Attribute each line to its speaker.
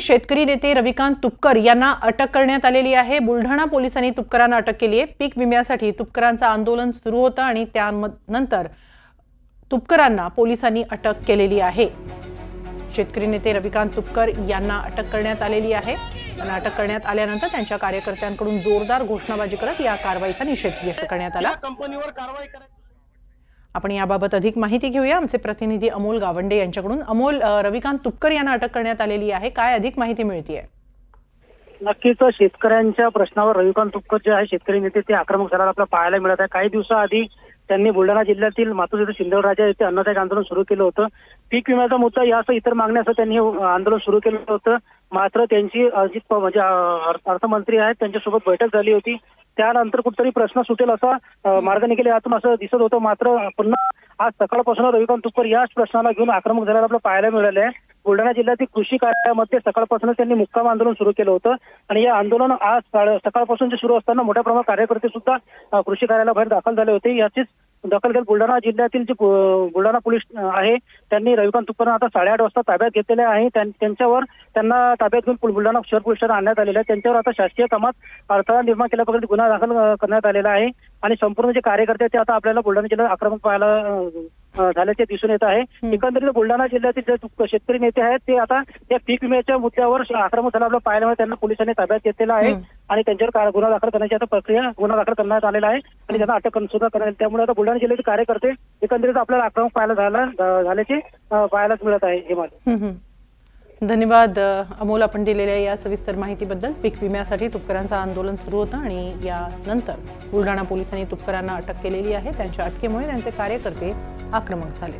Speaker 1: शेतकरी नेते रविकांत तुपकर यांना अटक करण्यात आलेली आहे. बुलढाणा पोलिसांनी तुपकरांना अटक केली आहे. पीक विम्यासाठी तुपकरांचं आंदोलन सुरू होतं आणि त्यानंतर तुपकरांना पोलिसांनी अटक केलेली आहे. शेतकरी नेते रविकांत तुपकर यांना अटक करण्यात आलेली आहे. त्यांना अटक करण्यात आल्यानंतर त्यांच्या कार्यकर्त्यांकडून जोरदार घोषणाबाजी करत या कारवाईचा निषेध व्यक्त करण्यात आला.
Speaker 2: कंपनीवर कारवाई
Speaker 1: आपण याबाबत अधिक माहिती घेऊया. आमचे प्रतिनिधी अमोल गावंडे यांच्याकडून. अमोल रविकांत तुपकर यांना अटक करण्यात आलेली आहे. काय अधिक माहिती मिळतीये?
Speaker 2: नक्कीच शेतकऱ्यांच्या प्रश्नावर रविकांत तुपकर जे आहे शेतकरी नेते ते आक्रमक झाल्याला आपल्याला पाहायला मिळत आहे. काही दिवसाआधी त्यांनी बुलढाणा जिल्ह्यातील मातोश्री येथे शिंदेराजा येथे अन्नदायक आंदोलन सुरू केलं होतं. पीक विम्याचा मुद्दा यासह इतर मागण्यासह त्यांनी आंदोलन सुरू केलं होतं. मात्र त्यांची अजित म्हणजे अर्थमंत्री आहेत त्यांच्यासोबत बैठक झाली होती. त्यानंतर कुठतरी प्रश्न सुटेल असा मार्ग निघेल यातून असं दिसत होतं. मात्र पुन्हा आज सकाळपासून रविकांत तुपकर याच प्रश्नाला घेऊन आक्रमक झाल्याला आपल्याला पाहायला मिळालं आहे बुलढाणा जिल्ह्यातील कृषी कार्यालयामध्ये सकाळपासून त्यांनी मुक्काम आंदोलन सुरू केलं होतं. आणि या आंदोलन आज सकाळपासून जे सुरू असताना मोठ्या प्रमाणात कार्यकर्ते सुद्धा कृषी कार्यालयाबाहेर दाखल झाले होते. याचीच दखल घेत बुलढाणा जिल्ह्यातील जे बुलढाणा पोलीस आहे त्यांनी रविकांत तुपकरांना आता साडेआठ वाजता ताब्यात घेतलेले आहे. त्यां- त्यांच्यावर त्यांना ताब्यात घेऊन बुल- बुलढाणा शहर पोलीस ठाण्यात आणण्यात आलेलं आहे. त्यांच्यावर आता शासकीय कामात अडथळा निर्माण केल्याप्रकरणी गुन्हा दाखल करण्यात आलेला आहे. आणि संपूर्ण जे कार्यकर्ते ते आता आपल्याला बुलढाणा जिल्ह्यात आक्रमक पाहायला झाल्याचे दिसून येत आहे. एकंदरीत बुलढाणा जिल्ह्यातील जे शेतकरी नेते आहेत ते आता या पीक विम्याच्या मुद्द्यावर आक्रमक झाला आपल्याला पाहायला मिळत त्यांना पोलिसांनी ताब्यात घेतलेला आहे. आणि त्यांच्यावर गुन्हा दाखल करण्याची आता प्रक्रिया गुन्हा दाखल करण्यात आलेला आहे. आणि त्यांना अटक सुद्धा करण्यात त्यामुळे आता बुलढाणा जिल्ह्याचे कार्यकर्ते एकंदरीत आपल्याला आक्रमक पाहायला झाला झाल्याचे पाहायलाच मिळत आहे हे
Speaker 1: धन्यवाद अमोल आपण दिलेल्या या सविस्तर माहितीबद्दल. पीक विम्यासाठी तुपकरांचं आंदोलन सुरू होतं आणि यानंतर बुलढाणा पोलिसांनी तुपकरांना अटक केलेली आहे. त्यांच्या अटकेमुळे त्यांचे कार्यकर्ते आक्रमक झाले.